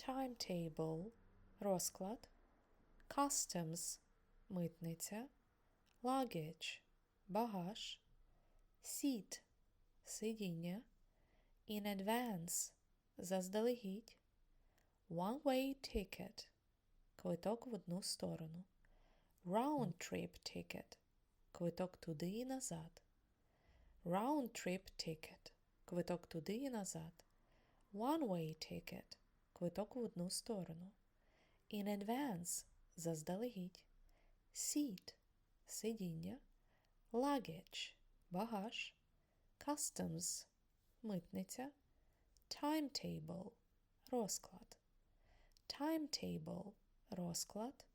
timetable – розклад, customs – митниця, luggage – багаж, seat – сидіння, in advance – заздалегідь, one-way ticket – квиток в одну сторону, round-trip ticket – квиток туди і назад, round-trip ticket – квиток туди і назад, one-way ticket – квиток в одну сторону, in advance – заздалегідь, seat – сидіння, luggage – багаж, customs – митниця, timetable – розклад, timetable – розклад,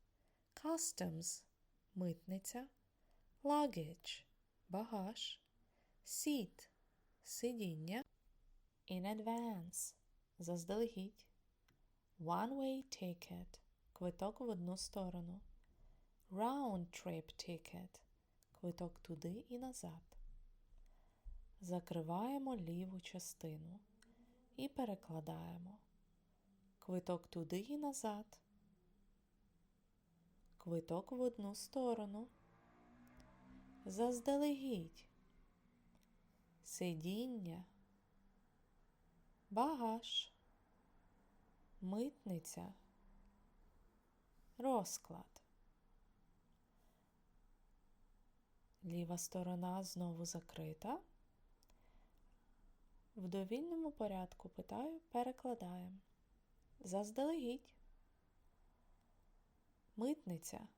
customs – митниця, luggage – багаж, seat – сидіння, in advance – заздалегідь, one-way ticket – квиток в одну сторону, round-trip ticket – квиток туди і назад. Закриваємо ліву частину і перекладаємо. Квиток туди і назад. Квиток в одну сторону. Заздалегідь. Сидіння. Багаж. Митниця. Розклад. Ліва сторона знову закрита. В довільному порядку питаю, перекладаємо. Заздалегідь. Митниця.